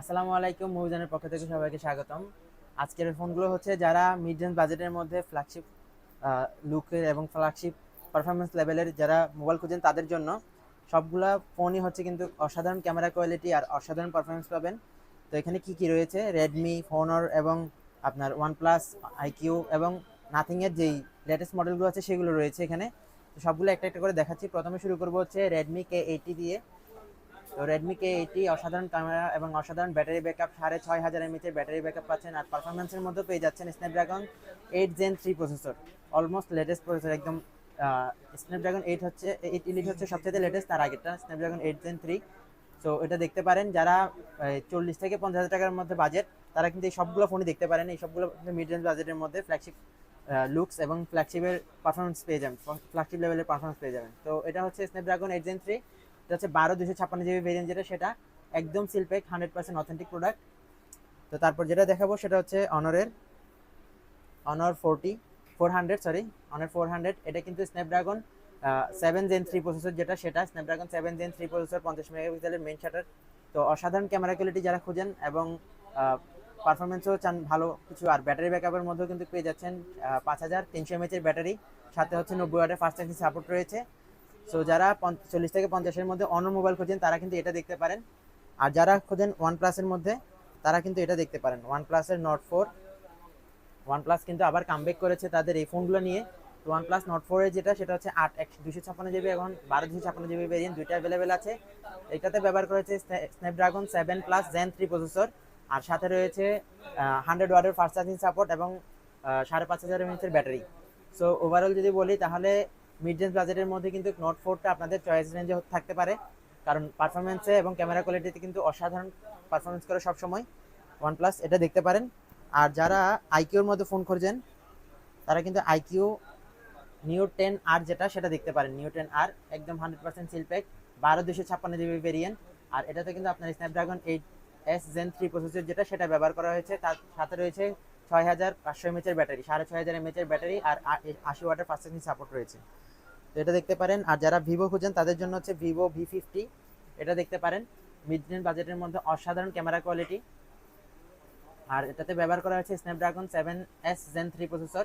আসসালামু আলাইকুম মুভিজনের পক্ষ থেকে সবাইকে স্বাগতম। আজকের ফোনগুলো হচ্ছে যারা মিড রেঞ্জ বাজেটের মধ্যে ফ্ল্যাগশিপ লুকের এবং ফ্ল্যাগশিপ পারফরমেন্স লেভেলের যারা মোবাইল খুঁজেন তাদের জন্য সবগুলা ফোনই হচ্ছে কিন্তু অসাধারণ ক্যামেরা কোয়ালিটি আর অসাধারণ পারফরমেন্স পাবেন। তো এখানে কি কি রয়েছে? রেডমি ফোনর এবং আপনার ওয়ানপ্লাস আইকিউ এবং নাথিংয়ের যেই লেটেস্ট মডেলগুলো আছে সেগুলো রয়েছে এখানে। তো সবগুলো একটা একটা করে দেখাচ্ছি। প্রথমে শুরু করব হচ্ছে রেডমি কে এইটি দিয়ে। তো রেডমি কে এইটি অসাধারণ ক্যামেরা এবং অসাধারণ ব্যাটারি ব্যাকআপ সাড়ে ছয় হাজার এমএচের ব্যাটারি ব্যাকআপ পাচ্ছেন। আর পারফরমেন্সের মধ্যে পেয়ে যাচ্ছেন Snapdragon eight gen three processor almost latest processor একদম স্ন্যাপড্রাগন এইট হচ্ছে এইট ইলিট হচ্ছে সবচেয়ে লেটেস্ট তার আগেরটা Snapdragon eight gen three so এটা দেখতে পারেন, যারা চল্লিশ থেকে পঞ্চাশ হাজার টাকার মধ্যে বাজেট তারা কিন্তু এই সবগুলো ফোনই দেখতে পারেন। এই সবগুলো মিড রেঞ্জ বাজেটের মধ্যে ফ্ল্যাগশিপ লুকস এবং ফ্ল্যাগশিপের পারফরমেন্স পেয়ে যাবেন ফ্ল্যাগশিপ লেভেলের পারফরমেন্স পেয়ে যাবেন। তো, এটা হচ্ছে স্ন্যাপড্রাগন এইট জেন থ্রি এটা হচ্ছে বারো দুশো ছাপ্পান্ন জিবি ভেরিয়েন্ট যেটা, সেটা একদম seal pack hundred percent authentic product তো তারপর যেটা দেখাবো সেটা হচ্ছে অনরের Honor forty four hundred sorry Honor four hundred এটা কিন্তু Snapdragon seven gen three processor যেটা, সেটা Snapdragon seven gen three processor পঞ্চাশ মেগাপিক্সেলের মেন শাটার তো অসাধারণ ক্যামেরা কোয়ালিটি যারা খুঁজেন এবং পারফরমেন্সও চান ভালো কিছু, আর ব্যাটারি ব্যাকআপের মধ্যেও কিন্তু পেয়ে যাচ্ছেন পাঁচ হাজার তিনশো এমএচের ব্যাটারি সাথে হচ্ছে নব্বই ওয়াটের ফাস্ট চার্জিং সাপোর্ট রয়েছে। সো যারা চল্লিশ থেকে পঞ্চাশের মধ্যে অন্য মোবাইল খোঁজেন, তারা কিন্তু এটা দেখতে পারেন। আর যারা খোঁজেন ওয়ান প্লাসের মধ্যে, তারা কিন্তু এটা দেখতে পারেন। ওয়ান প্লাসের নট ফোর ওয়ান প্লাস কিন্তু আবার কামব্যাক করেছে তাদের এই ফোনগুলো নিয়ে। তো ওয়ান প্লাস নট ফোরের যেটা, সেটা হচ্ছে আট একশো দুশো ছাপ্পান্ন জিবি এখন, বারো দুশো ছাপ্পান্ন জিবি ভেরিয়েন্ট দুইটা অ্যাভেলেবেল আছে। এটাতে ব্যবহার করেছে Snapdragon seven plus gen three processor আর সাথে রয়েছে হান্ড্রেড ওয়ার্ডের ফাস্ট চার্জিং সাপোর্ট এবং সাড়ে পাঁচ হাজার এমএচের ব্যাটারি সো ওভারঅল যদি বলি, তাহলে মিড রেঞ্জ বাজেটের মধ্যে কিন্তু নোট ফোরটা আপনাদের চয়েস রেঞ্জে থাকতে পারে। কারণ পারফরমেন্সে এবং ক্যামেরা কোয়ালিটিতে কিন্তু অসাধারণ পারফরমেন্স করে সবসময়। ওয়ান প্লাস এটা দেখতে পারেন। আর যারা আইকিউর মধ্যে ফোন খুঁজছেন তারা কিন্তু আইকিউ নিউ টেন আর যেটা, সেটা দেখতে পারেন। নিউ টেন আর একদম হান্ড্রেড পার্সেন্ট সিলপ্যাক বারো দুশো ছাপ্পান্ন জিবি ভেরিয়েন্ট আর এটাতে কিন্তু আপনার Snapdragon eight S gen three processor যেটা, সেটা ব্যবহার করা হয়েছে। তার সাথে রয়েছে ছয় হাজার পাঁচশো এমএচের ব্যাটারি সাড়ে ছয় হাজার এমএচের ব্যাটারি আর আশি ওয়াটের চার্জিং সাপোর্ট রয়েছে। এটা দেখতে পারেন। আর যারা ভিভো খুঁজেন, তাদের জন্য হচ্ছে ভিভো ভি ফিফটি এটা দেখতে পারেন। মিড রেঞ্জ বাজেটের মধ্যে অসাধারণ ক্যামেরা কোয়ালিটি আর এটাতে ব্যবহার করা হয়েছে Snapdragon seven S gen three processor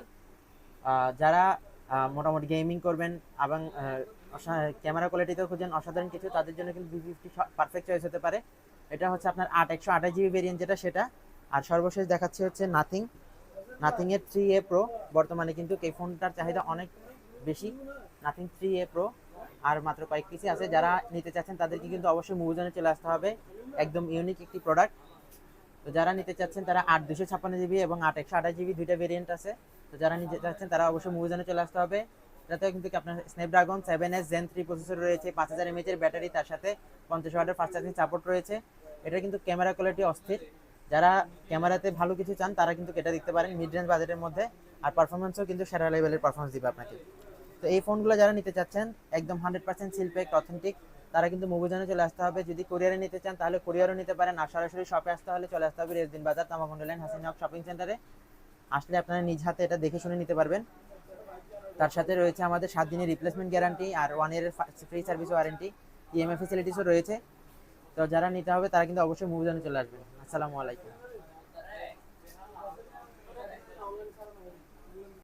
যারা মোটামুটি গেমিং করবেন এবং ক্যামেরা কোয়ালিটিতে খুঁজেন, অসাধারণ কিছু, তাদের জন্য কিন্তু ভি ফিফটি পারফেক্ট চয়েস হতে পারে। এটা হচ্ছে আপনার আট, একশো আঠাশ জিবি ভেরিয়েন্ট যেটা, সেটা। আর সর্বশেষ দেখাচ্ছে হচ্ছে নাথিং নাথিংয়ের থ্রি এ প্রো বর্তমানে কিন্তু এই ফোনটার চাহিদা অনেক বেশি। নাথিং থ্রি এ প্রো আর মাত্র কয়েক পিসি আছে। যারা নিতে চাচ্ছেন, তাদেরকে কিন্তু অবশ্যই মুভিজনে চলে আসতে হবে। একদম ইউনিক একটি প্রোডাক্ট তো যারা নিতে চাচ্ছেন, তারা আট দুশো ছাপ্পান্ন জিবি এবং আট একশো আঠাশ জিবি দুইটা ভেরিয়েন্ট আছে। তো যারা নিতে চাচ্ছেন, তারা অবশ্যই মুভিজনে চলে আসতে হবে। এটাতে কিন্তু আপনার Snapdragon seven S gen three processor রয়েছে, পাঁচ হাজার এমএচের ব্যাটারি তার সাথে পঞ্চাশ ওয়াটের ফাস্ট চার্জিং সাপোর্ট রয়েছে। এটা কিন্তু ক্যামেরা কোয়ালিটি অস্থির। যারা ক্যামেরাতে ভালো কিছু চান, তারা কিন্তু এটা দেখতে পারেন মিড রেঞ্জ বাজেটের মধ্যে। আর পারফরমেন্সও কিন্তু সেরা লেভেলের পারফরমেন্স দিবে আপনাকে। তো এই ফোনগুলো যারা নিতে চাচ্ছেন, একদম হান্ড্রেড পার্সেন্ট সিলপেক অথেন্টিক তারা কিন্তু মুভিজনে চলে আসতে হবে। যদি কোরিয়ারে নিতে চান, তাহলে কোরিয়ারও নিতে পারেন। আর সরাসরি শপে আসতে হলে চলে আসতে হবে Reazuddin Bazar Tamakumandi lane Hasin Haque shopping centre আসলে আপনারা নিজ হাতে এটা দেখে শুনে নিতে পারবেন। তার সাথে রয়েছে আমাদের সাত দিনের রিপ্লেসমেন্ট গ্যারান্টি আর ওয়ান ইয়ারের ফ্রি সার্ভিস ওয়ারেন্টি ইএমআই ফেসিলিটিসও রয়েছে। তো যারা নিতে হবে, তারা কিন্তু অবশ্যই মুভিজনে চলে আসবেন। আসসালামু আলাইকুম।